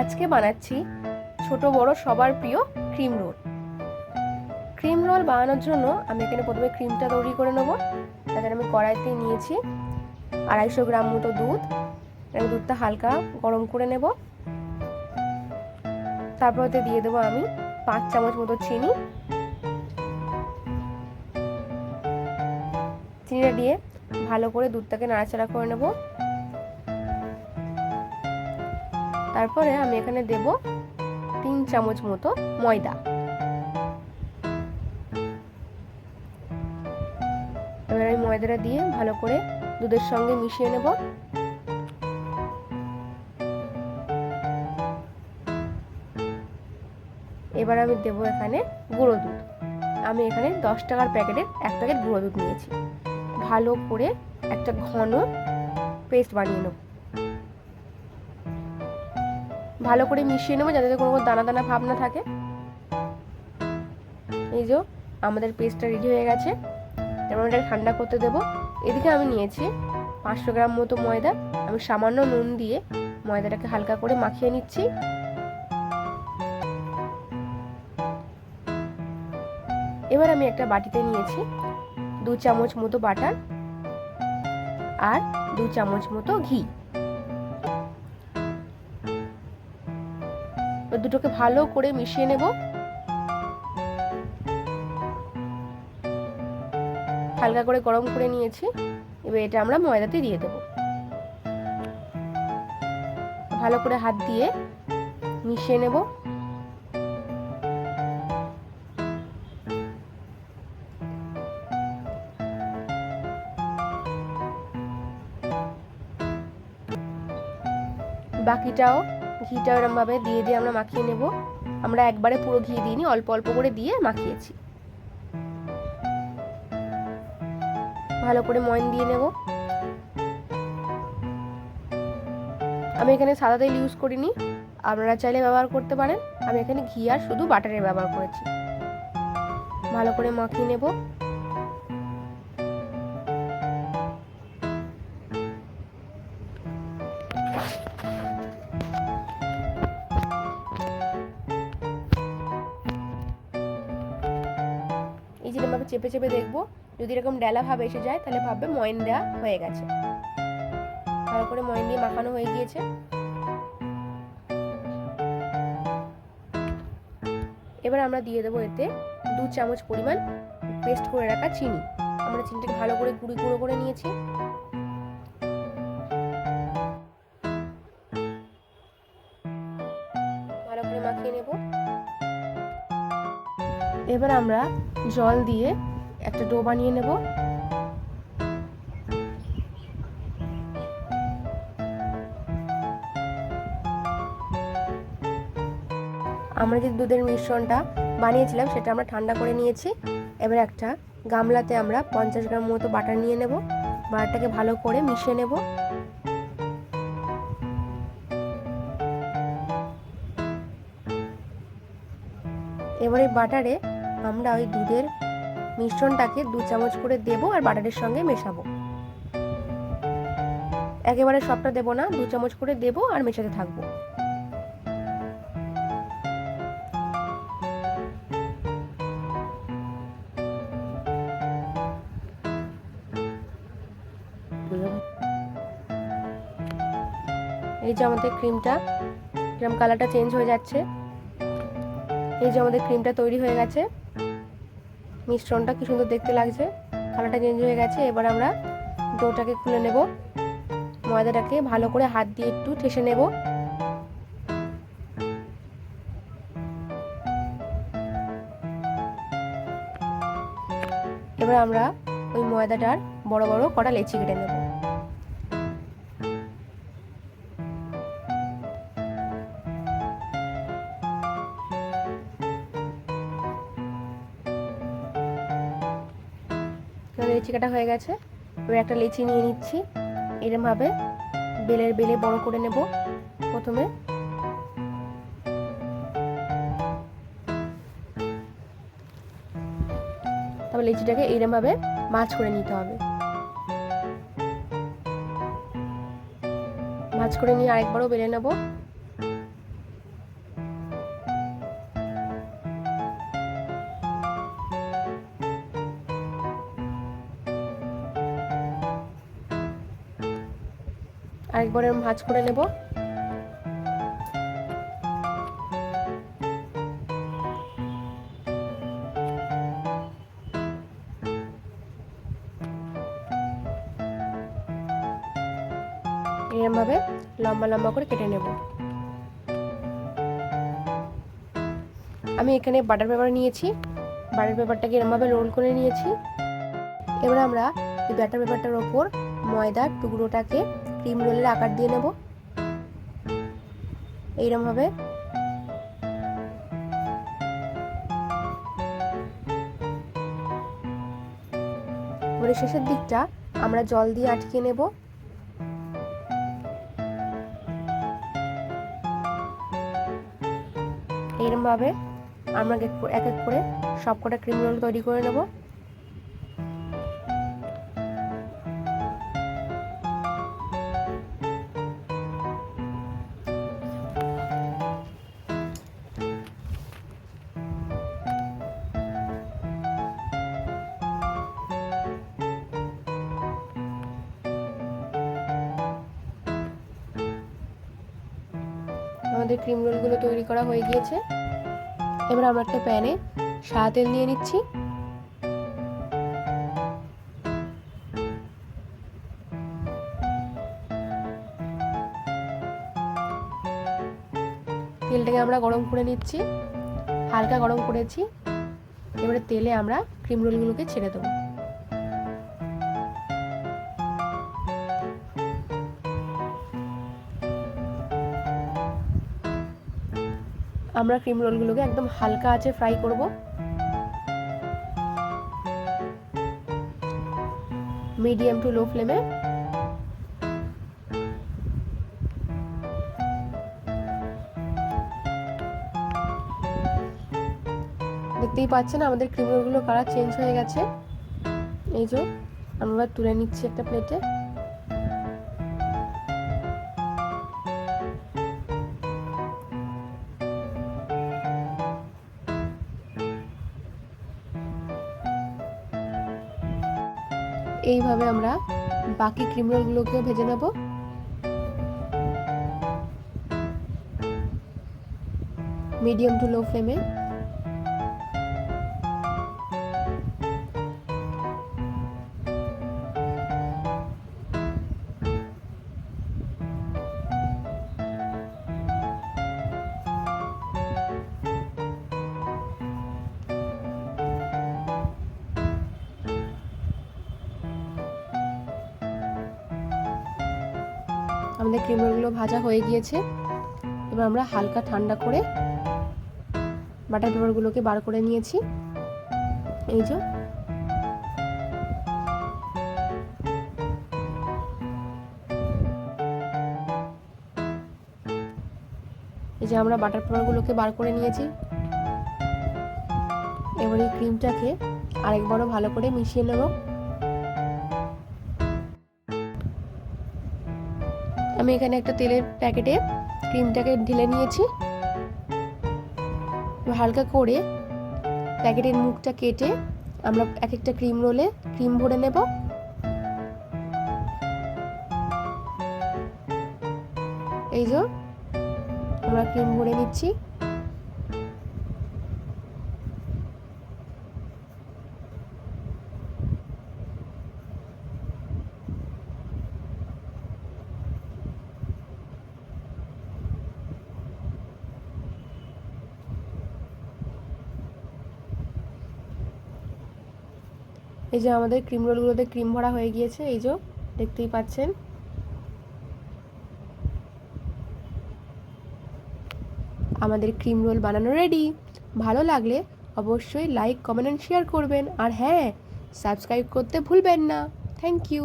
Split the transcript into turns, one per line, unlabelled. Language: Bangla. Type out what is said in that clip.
আজকে বানাচ্ছি ছোট বড় সবার প্রিয় ক্রিম রোল। ক্রিম রোল বানানোর জন্য আমি এখানে প্রথমে ক্রিমটা তৈরি করে নেব। তাদের আমি কড়াইতে নিয়েছি আড়াইশো গ্রাম মতো দুধ। আমি দুধটা হালকা গরম করে নেব। তারপর ওতে দিয়ে দেবো আমি পাঁচ চামচ মতো চিনি। চিনিটা দিয়ে ভালো করে দুধটাকে নাড়াচাড়া করে নেব। তারপরে আমি এখানে দেব তিন চামচ মতো ময়দা। এবার আমি ময়দাটা দিয়ে ভালো করে দুধের সঙ্গে মিশিয়ে নেব। এবার আমি দেব এখানে গুঁড়ো দুধ। আমি এখানে দশ টাকার প্যাকেটের এক প্যাকেট গুঁড়ো দুধ নিয়েছি। ভালো করে একটা ঘন পেস্ট বানিয়ে নেব। ভালো করে মিশিয়ে নেব যাতে কোনো দানা দানা ভাব না থাকে। এই যে আমাদের পেস্টটা রেডি হয়ে গেছে। এবার এটা ঠান্ডা করতে দেবো। এদিকে আমি নিয়েছি পাঁচশো গ্রাম মতো ময়দা। আমি সামান্য নুন দিয়ে ময়দাটাকে হালকা করে মাখিয়ে নিচ্ছি। এবার আমি একটা বাটিতে নিয়েছি দু চামচ মতো বাটার আর দু চামচ মতো ঘি। দুটোকে ভালো করে মিশিয়ে নেব। হালকা করে গরম করে নিয়েছি। এবার এটা আমরা ময়দাতে দিয়ে দেব। ভালো করে হাত দিয়ে মিশিয়ে নেব। বাকিটাও ঘিটা এরমভাবে দিয়ে দিয়ে আমরা মাখিয়ে নেব। আমরা একবারে পুরো ঘি দিইনি, অল্প অল্প করে দিয়ে মাখিয়েছি। ভালো করে ময়ন দিয়ে নেব। আমি এখানে সাদা তেল ইউজ করিনি। আপনারা চাইলে ব্যবহার করতে পারেন। আমি এখানে ঘি আর শুধু বাটারের ব্যবহার করেছি। ভালো করে মাখিয়ে নেব। এরকমভাবে চেপে চেপে দেখব। যদি এরকম ডেলা ভাব এসে যায়, তাহলে ভাববে ময়ন দেওয়া হয়ে গেছে। করে ময়ন দিয়ে মাখানো হয়ে গিয়েছে। এবার আমরা দিয়ে দেবো এতে দু চামচ পরিমাণ পেস্ট করে রাখা চিনি। আমরা চিনিটাকে ভালো করে গুঁড়ি গুঁড়ো করে নিয়েছি। ভালো করে মাখিয়ে নেব। এবার আমরা জল দিয়ে একটা ডো বানিয়ে নেব। আমরা যে দুধের মিশ্রণটা বানিয়েছিলাম, সেটা আমরা ঠান্ডা করে নিয়েছি। এবার একটা গামলাতে আমরা পঞ্চাশ গ্রাম মতো বাটার নিয়ে নেব। বাটারটাকে ভালো করে মিশিয়ে নেব। এবার বাটারে আমরা ওই দুধের মিশ্রণটাকে দু চামচ করে দেব আর বাটারের সঙ্গে মেশাবো। একেবারে সবটা দেব না, দু চামচ করে দেব আর মেশাতে থাকব। এই যে আমাদের ক্রিমটা, কিরম কালারটা চেঞ্জ হয়ে যাচ্ছে। এই যে আমাদের ক্রিমটা তৈরি হয়ে গেছে। মিশ্রণটা কি সুন্দর দেখতে লাগছে। কালারটা চেঞ্জ হয়ে গেছে, এবার আমরা ডোটাকে খুলে নেব। ময়দাটাকে ভালো করে হাত দিয়ে একটু ঠেসে নেব। এবার আমরা ওই ময়দাটার বড় বড় কটা লেচি কেটে নেব। লেচি কাটা হয়ে গেছে। এবার একটা লেচি নিয়ে নিচ্ছি। এরমভাবে বেলের বেলে বড় করে নেব প্রথমে। তারপর লেচিটাকে এইরমভাবে মাছ করে নিতে হবে। মাছ করে নিয়ে আরেকবারও বেলে নেব। আরেকবার এরম ভাঁজ করে নেব। এরমভাবে লম্বা লম্বা করে কেটে নেব। আমি এখানে বাটার পেপার নিয়েছি। বাটার পেপারটাকে এরমভাবে রোল করে নিয়েছি। এবার আমরা এই ব্যাটার পেপারটার ওপর ময়দার টুকরোটাকে ক্রিম রোলের আকার দিয়ে নেব। এইরমভাবে। এবারে শেষের দিকটা আমরা জল দিয়ে আটকে নেব। এইরমভাবে আমরা এক এক করে সবকটা ক্রিম রোল তৈরি করে নেব। আমাদের ক্রিম রোলগুলো তৈরি করা হয়ে গিয়েছে। এবার আমরা একটা প্যানে সাদা তেল নিয়ে নিচ্ছি। তেলটাকে আমরা গরম করে নিচ্ছি। হালকা গরম করেছি। এবারে তেলে আমরা ক্রিম রোলগুলোকে ছেড়ে দেবো। আমরা ক্রিম রোলগুলোকে একদম হালকা আছে ফ্রাই করব। মিডিয়াম টু লো ফ্লেমে দেখতেই পাচ্ছেন আমাদের ক্রিম রোলগুলো কালার চেঞ্জ হয়ে গেছে। এই যে, আমরা তুলে নিচ্ছি একটা প্লেটে এইভাবে আমরা বাকি ক্রিম রোলগুলোকেও ভেজে নেব। মিডিয়াম টু লো ফ্লেমে। আমাদের ক্রিম রোলগুলো ভাজা হয়ে গিয়েছে। এবার আমরা হালকা ঠান্ডা করে বাটার পেপারগুলোকে বার করে নিয়েছি। এই যে। এই যে আমরা বাটার পেপারগুলোকে বার করে নিয়েছি। এবার এই ক্রিমটাকে আরেকবারও ভালো করে মিশিয়ে নেব। আমি এখানে একটা তেলের প্যাকেটে ক্রিমটাকে ঢেলে নিয়েছি। হালকা করে প্যাকেটের মুখটা কেটে আমরা এক একটা ক্রিম রোলে ক্রিম ভরে নেব। এই যে আমরা ক্রিম ভরে নিচ্ছি। এই যে আমাদের ক্রিম রোলগুলোতে ক্রিম ভরা হয়ে গিয়েছে, এই যে দেখতেই পাচ্ছেন। আমাদের ক্রিম রোল বানানো রেডি ভালো লাগলে অবশ্যই লাইক কমেন্ট অ্যান্ড শেয়ার করবেন। আর হ্যাঁ সাবস্ক্রাইব করতে ভুলবেন না। Thank you